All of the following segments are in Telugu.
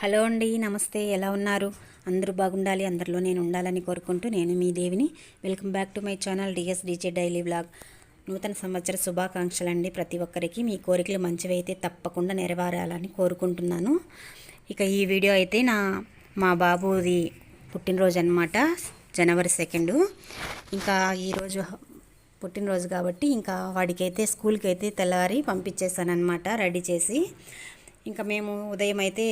హలో అండి నమస్తే. ఎలా ఉన్నారు? అందరూ బాగుండాలి అందరిలో నేను ఉండాలని కోరుకుంటూ నేను మీ దేవిని. Welcome back to my channel DS DJ daily blog. నూతన సంవత్సర శుభాకాంక్షలు అండి ప్రతి ఒక్కరికి. మీ కోరికలు మంచివైతే తప్పకుండా నెరవేరాలని కోరుకుంటున్నాను. ఇక ఈ వీడియో అయితే నా మా బాబుది పుట్టినరోజు అనమాట జనవరి సెకండు. ఇంకా ఈరోజు పుట్టినరోజు కాబట్టి ఇంకా వాడికైతే స్కూల్కి అయితే తెల్లవారి పంపించేసాను అనమాట రెడీ చేసి. ఇంకా మేము ఉదయం అయితే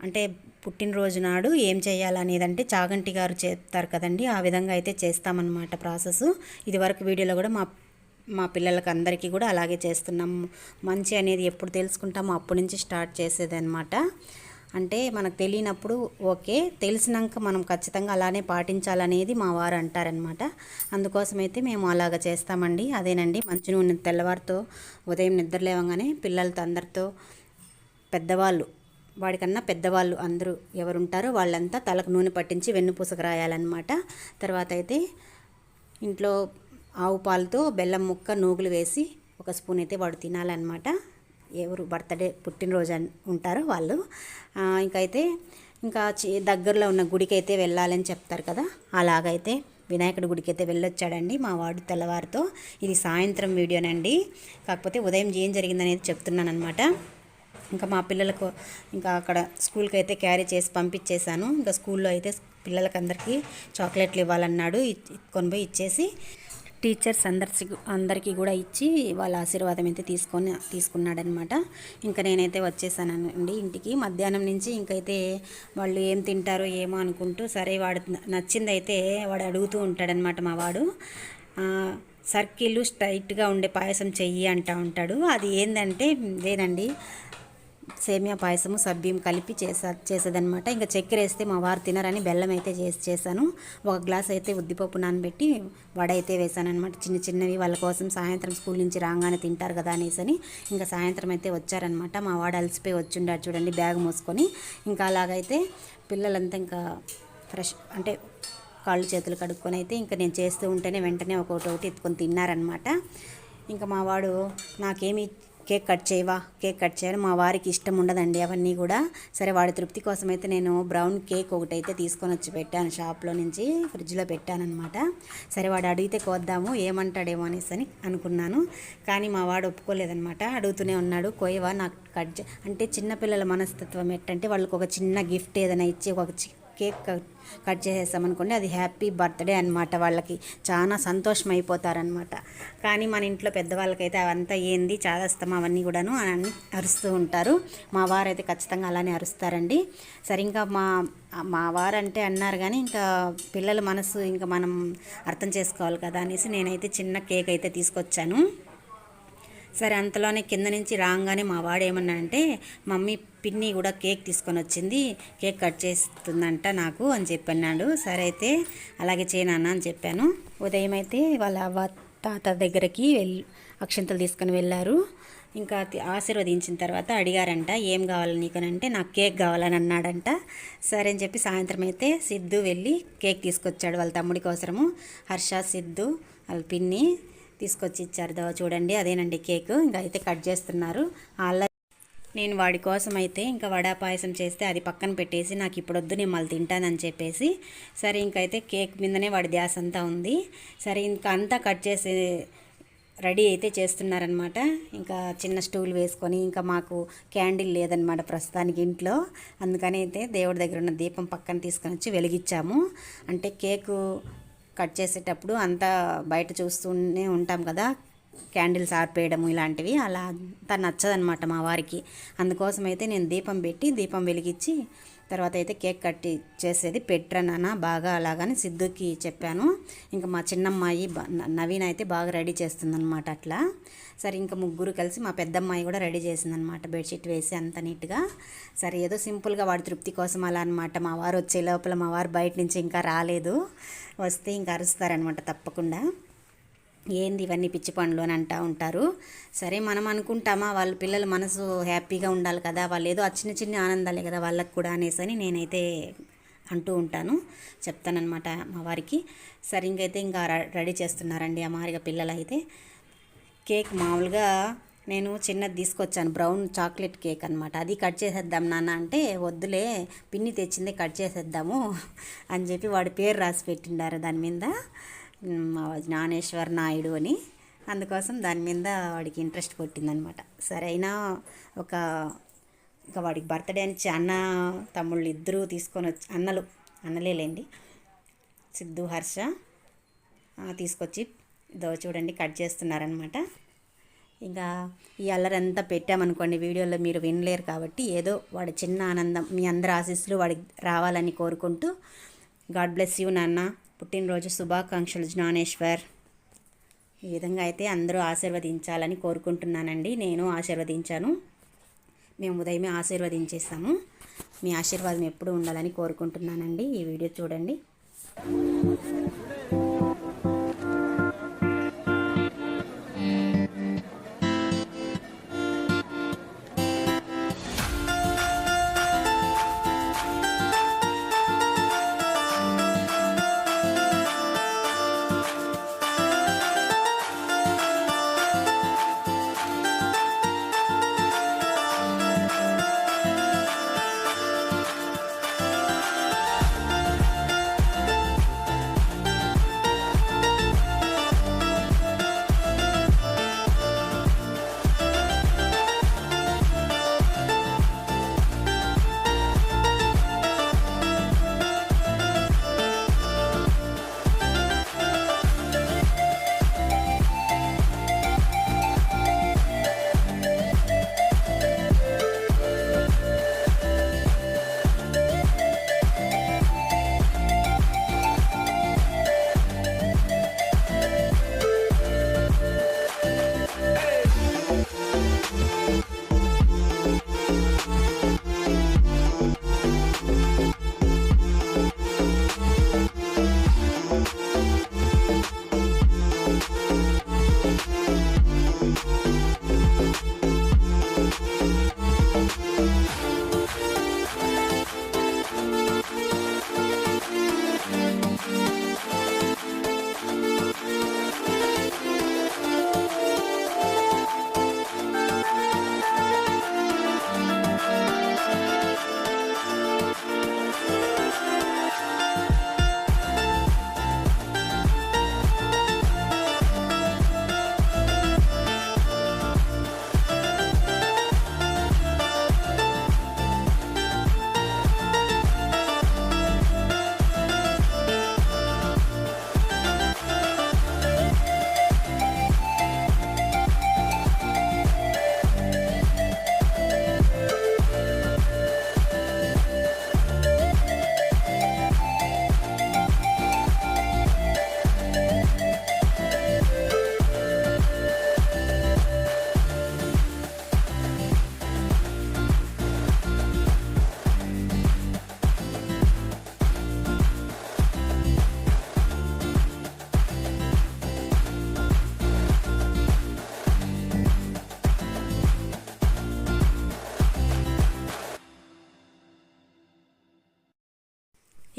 అంటే పుట్టినరోజు నాడు ఏం చేయాలనేదంటే చాగంటి గారు చేస్తారు కదండి ఆ విధంగా అయితే చేస్తామన్నమాట ప్రాసెస్. ఇది వరకు వీడియోలో కూడా మా మా పిల్లలకి అందరికీ కూడా అలాగే చేస్తున్నాం మంచి అనేది ఎప్పుడు తెలుసుకుంటామో అప్పటి నుంచి స్టార్ట్ చేసేది అనమాట అంటే మనకు తెలియనప్పుడు ఓకే తెలిసినాక మనం ఖచ్చితంగా అలానే పాటించాలనేది మా వారు అంటారనమాట అందుకోసమైతే మేము అలాగ చేస్తామండి. అదేనండి మంచి నూనె తెల్లవారితో ఉదయం నిద్ర లేవగానే పిల్లలతో అందరితో పెద్దవాళ్ళు వాడికన్నా పెద్దవాళ్ళు అందరూ ఎవరుంటారో వాళ్ళంతా తలకు నూనె పట్టించి వెన్నుపూసకు రాయాలన్నమాట. తర్వాత అయితే ఇంట్లో ఆవు పాలతో బెల్లం ముక్క నూగులు వేసి ఒక స్పూన్ అయితే వాడు తినాలన్నమాట. ఎవరు బర్త్డే పుట్టినరోజు అన్ ఉంటారో వాళ్ళు. ఇంకైతే ఇంకా చి- దగ్గరలో ఉన్న గుడికి అయితే వెళ్ళాలని చెప్తారు కదా. అలాగైతే వినాయకుడి గుడికి అయితే వెళ్ళొచ్చాడండి మా వాడు తెల్లవారితో. ఇది సాయంత్రం వీడియోనండి. కాకపోతే ఉదయం ఏం జరిగిందనేది చెప్తున్నాను అనమాట ఇంకా మా పిల్లలకు ఇంకా అక్కడ స్కూల్కి అయితే క్యారీ చేసి పంపించేశాను. ఇంకా స్కూల్లో అయితే పిల్లలకి అందరికీ చాక్లెట్లు ఇవ్వాలన్నాడు. కొనిపోయి ఇచ్చేసి టీచర్స్ అందరి అందరికీ కూడా ఇచ్చి వాళ్ళ ఆశీర్వాదం అయితే తీసుకొని తీసుకున్నాడనమాట. ఇంకా నేనైతే వచ్చేసానండి ఇంటికి. మధ్యాహ్నం నుంచి ఇంకైతే వాళ్ళు ఏం తింటారో ఏమో అనుకుంటూ సరే వాడు నచ్చిందైతే వాడు అడుగుతూ ఉంటాడనమాట మా వాడు. సర్కిల్ స్ట్రైట్గా ఉండే పాయసం చెయ్యి అంటూ ఉంటాడు. అది ఏంటంటే లేదండి సేమియా పాయసము సబ్బియం కలిపి చేసా చేసేదనమాట ఇంకా చక్కెర వేస్తే మా వారు తినరని బెల్లం అయితే చేసి చేశాను. ఒక గ్లాస్ అయితే ఉద్దిపప్పు నానబెట్టి వడ అయితే వేశానమాట చిన్న చిన్నవి వాళ్ళ కోసం సాయంత్రం స్కూల్ నుంచి రాగానే తింటారు కదా అనేసి అని ఇంకా సాయంత్రం అయితే వచ్చారనమాట మా వాడు అలసిపోయి వచ్చిండాడు చూడండి బ్యాగ్ మోసుకొని. ఇంకా అలాగైతే పిల్లలంతా ఇంకా ఫ్రెష్ అంటే కాళ్ళు చేతులు కడుక్కొని అయితే ఇంకా నేను చేస్తూ ఉంటేనే వెంటనే ఒకటి ఒకటి ఎత్తుకొని తిన్నారనమాట ఇంకా మా వాడు నాకేమి కేక్ కట్ చేయవా? కేక్ కట్ చేయాలి మా వారికి ఇష్టం ఉండదండి అవన్నీ కూడా. సరే వాడి తృప్తి కోసం అయితే నేను బ్రౌన్ కేక్ ఒకటి అయితే తీసుకొని వచ్చి పెట్టాను. షాప్లో నుంచి ఫ్రిడ్జ్లో పెట్టానమాట సరే వాడు అడిగితే కోద్దాము ఏమంటాడేమో అనేసి అని అనుకున్నాను. కానీ మా వాడు ఒప్పుకోలేదనమాట అడుగుతూనే ఉన్నాడు కోయవా? నాకు కట్ అంటే చిన్నపిల్లల మనస్తత్వం ఎట్టంటే వాళ్ళకి ఒక చిన్న గిఫ్ట్ ఏదైనా ఇచ్చి ఒక కేక్ కట్ చేసేసామనుకోండి చేసేస్తామనుకోండి అది హ్యాపీ బర్త్డే అనమాట వాళ్ళకి. చాలా సంతోషం అయిపోతారనమాట కానీ మన ఇంట్లో పెద్దవాళ్ళకైతే అవంతా ఏంది చాదస్తాం అవన్నీ కూడాను అని అరుస్తూ ఉంటారు. మా వారైతే ఖచ్చితంగా అలానే అరుస్తారండి. సరే ఇంకా మా మా వారంటే అన్నారు కానీ ఇంకా పిల్లల మనసు ఇంకా మనం అర్థం చేసుకోవాలి కదా అనేసి నేనైతే చిన్న కేక్ అయితే తీసుకొచ్చాను. సరే అంతలోనే కింద నుంచి రాగానే మా వాడు ఏమన్నాడంటే మమ్మీ పిన్ని కూడా కేక్ తీసుకొని వచ్చింది కేక్ కట్ చేస్తుందంట నాకు అని చెప్పన్నాడు. సరే అయితే అలాగే చేయనాన్న అని చెప్పాను. ఉదయం అయితే వాళ్ళ అవ్వ తాత దగ్గరికి వెళ్ళి అక్షంతలు తీసుకొని వెళ్ళారు. ఇంకా ఆశీర్వదించిన తర్వాత అడిగారంట ఏం కావాలి నీకనంటే నాకు కేక్ కావాలని అన్నాడంట. సరే అని చెప్పి సాయంత్రం అయితే సిద్ధు వెళ్ళి కేక్ తీసుకొచ్చాడు వాళ్ళ తమ్ముడి కోసము హర్ష సిద్ధు వాళ్ళ పిన్ని తీసుకొచ్చి ఇచ్చారు. దో చూడండి అదేనండి కేక్. ఇంకా అయితే కట్ చేస్తున్నారు. అలా నేను వాడి కోసం అయితే ఇంకా వడా పాయసం చేస్తే అది పక్కన పెట్టేసి నాకు ఇప్పుడు వద్దు నేను మళ్ళీ తింటానని చెప్పేసి సరే ఇంకైతే కేక్ మీదనే వాడి ధ్యాస అంతా ఉంది. సరే ఇంకా అంతా కట్ చేసి రెడీ అయితే చేస్తున్నారనమాట ఇంకా చిన్న స్టూల్ వేసుకొని ఇంకా మాకు క్యాండిల్ లేదనమాట ప్రస్తుతానికి ఇంట్లో. అందుకని అయితే దేవుడి దగ్గర ఉన్న దీపం పక్కన తీసుకొని వచ్చి వెలిగించాము. అంటే కేకు కట్ చేసేటప్పుడు అంతా బయట చూస్తూనే ఉంటాం కదా. క్యాండిల్స్ ఆర్పేయడము ఇలాంటివి అలా అంతా నచ్చదనమాట మా వారికి. అందుకోసం అయితే నేను దీపం పెట్టి దీపం వెలిగించి తర్వాత అయితే కేక్ కట్టి చేసేది పెట్రా నాన్న బాగా అలాగని సిద్ధుకి చెప్పాను. ఇంకా మా చిన్నమ్మాయి నవీన్ అయితే బాగా రెడీ చేస్తుందనమాట అట్లా. సరే ఇంకా ముగ్గురు కలిసి మా పెద్దమ్మాయి కూడా రెడీ చేసిందనమాట బెడ్షీట్ వేసి అంత నీట్గా. సరే ఏదో సింపుల్గా వాడి తృప్తి కోసం అలా అనమాట మా వారు వచ్చే లోపల మా వారు బయట నుంచి ఇంకా రాలేదు. వస్తే ఇంకా అరుస్తారనమాట తప్పకుండా. ఏంది ఇవన్నీ పిచ్చి పండ్లు అని అంటూ ఉంటారు. సరే మనం అనుకుంటామా వాళ్ళ పిల్లల మనసు హ్యాపీగా ఉండాలి కదా వాళ్ళు ఏదో ఆ చిన్న చిన్న ఆనందాలే కదా వాళ్ళకు కూడా అనేసి అని నేనైతే అంటూ ఉంటాను చెప్తానమాట మా వారికి. సరే ఇంకైతే ఇంకా రెడీ చేస్తున్నారండి ఆ మారిగా పిల్లలు అయితే కేక్ మామూలుగా నేను చిన్నది తీసుకొచ్చాను బ్రౌన్ చాక్లెట్ కేక్ అనమాట అది కట్ చేసేద్దాం నాన్న అంటే వద్దులే పిన్ని తెచ్చిందే కట్ చేసేద్దాము అని చెప్పి వాడి పేరు రాసి పెట్టిండారు దాని మీద. జ్ఞానేశ్వర్ నాయుడు అని. అందుకోసం దాని మీద వాడికి ఇంట్రెస్ట్ పుట్టిందనమాట. సరైన ఒక ఇంకా వాడికి బర్త్డే అని అన్న తమ్ముళ్ళు ఇద్దరూ తీసుకొని వచ్చి అన్నలు అన్నలేలేండి. సిద్ధు హర్ష తీసుకొచ్చి ఇదో చూడండి కట్ చేస్తున్నారనమాట. ఇంకా ఈ అల్లరంతా పెట్టామనుకోండి వీడియోలో మీరు వినలేరు కాబట్టి ఏదో వాడి చిన్న ఆనందం మీ అందరి ఆశీస్సులు వాడికి రావాలని కోరుకుంటూ గాడ్ బ్లెస్ యూ నాన్న. పుట్టినరోజు శుభాకాంక్షలు జ్ఞానేశ్వర్. ఈ విధంగా అయితే అందరూ ఆశీర్వదించాలని కోరుకుంటున్నానండి. నేను ఆశీర్వదించాను. మేము ఉదయమే ఆశీర్వదించేస్తాము. మీ ఆశీర్వాదం ఎప్పుడు ఉండాలని కోరుకుంటున్నానండి. ఈ వీడియో చూడండి.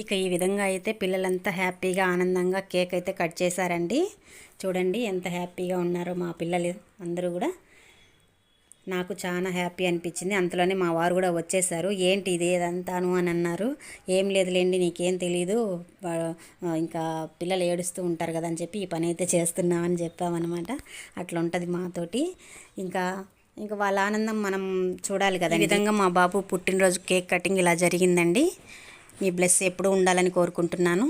ఇక ఈ విధంగా అయితే పిల్లలంతా హ్యాపీగా ఆనందంగా కేక్ అయితే కట్ చేశారండి. చూడండి ఎంత హ్యాపీగా ఉన్నారో మా పిల్లలు అందరూ కూడా. నాకు చాలా హ్యాపీ అనిపించింది. అంతలోనే మా వారు కూడా వచ్చేసారు. ఏంటి ఇది? ఇదంతాను అని అన్నారు. ఏం లేదులేండి నీకేం తెలీదు. ఇంకా పిల్లలు ఏడుస్తూ ఉంటారు కదా అని చెప్పి ఈ పని అయితే చేస్తున్నామని చెప్పామన్నమాట. అట్లా ఉంటుంది మాతోటి. ఇంకా ఇంకా వాళ్ళ ఆనందం మనం చూడాలి కదా ఈ విధంగా మా బాబు పుట్టినరోజు కేక్ కటింగ్ ఇలా జరిగిందండి. మీ బ్లెస్ ఎప్పుడూ ఉండాలని కోరుకుంటున్నాను.